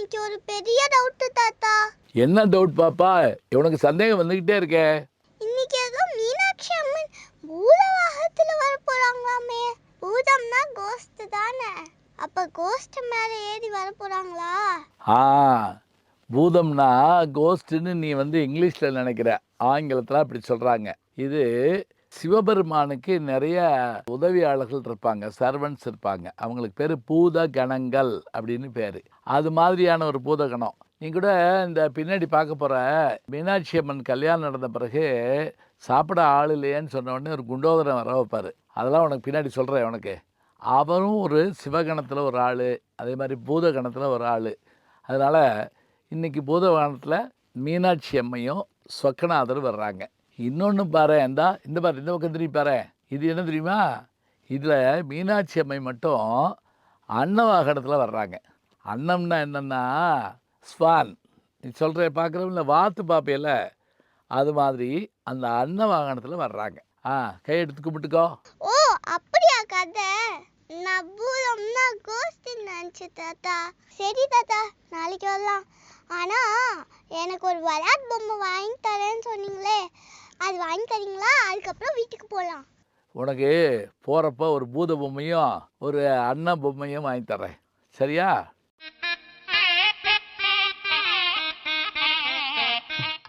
இன்னைக்கு ஒரு பெரிய டவுட் தாத்தா. என்ன டவுட் பாப்பா? உனக்கு சந்தேகம் வந்துக்கிட்டே இருக்கே. இன்னைக்கு ஏதோ மீனாட்சி அம்மன் பூதவாகத்துல வர போறாங்களாமே பூதம்னா கோஸ்ட் தானே. அப்ப கோஸ்ட் மேல ஏறி வர போறாங்களா ஆ பூதம்னா கோஸ்ட்டுன்னு நீ வந்து இங்கிலீஷில் நினைக்கிற. ஆங்கிலத்தில் அப்படி சொல்கிறாங்க இது சிவபெருமானுக்கு நிறைய உதவியாளர்கள் இருப்பாங்க சர்வன்ஸ் இருப்பாங்க. அவங்களுக்கு பேர் பூத கணங்கள் அப்படின்னு பேர். அது மாதிரியான ஒரு பூதகணம். நீங்கள் கூட இந்த பின்னாடி பார்க்க போகிற மீனாட்சி அம்மன் கல்யாணம் நடந்த பிறகு சாப்பிட ஆள் இல்லையேன்னு சொன்ன உடனே ஒரு குண்டோதரன் வர வைப்பார். அதெல்லாம் உனக்கு பின்னாடி சொல்கிறேன் உனக்கு. அவரும் ஒரு சிவகணத்தில் ஒரு ஆள் அதே மாதிரி பூத கணத்தில் ஒரு ஆள். அதனால் இன்றைக்கி பூதகணத்தில் மீனாட்சி அம்மையும் சொக்கநாதர் வர்றாங்க. இன்னொன்று பாரு இந்தா இந்த பாரு இந்த பக்கம் திரும்பி பாரு. இது என்ன தெரியுமா? இதில் மீனாட்சி அம்மை மட்டும் அன்னவாகனத்தில் வர்றாங்க. அன்னம்னா என்னன்னா ஸ்வான். நீ சொல்கிற பார்க்குறவங்கள வாத்து பார்ப்பையில அது மாதிரி அந்த அன்ன வாகனத்தில் வர்றாங்க. ஆ கை எடுத்து கும்பிட்டுக்கோ. ஓ அப்படியா கதை? நான் பூரம்னா கோஸ்ட் நினைச்சு தாத்தா. சரி தாத்தா நாளைக்கு வரலாம். ஆனால் எனக்கு ஒரு விளையாட்டு பொம்மை வாங்கி தரேன்னு சொன்னீங்களே. அது வாங்கி தரீங்களா அதுக்கப்புறம் வீட்டுக்கு போகலாம் உனக்கு போகிறப்ப ஒரு பூத பொம்மையும் ஒரு அண்ணன் பொம்மையும் வாங்கி தரேன் சரியா?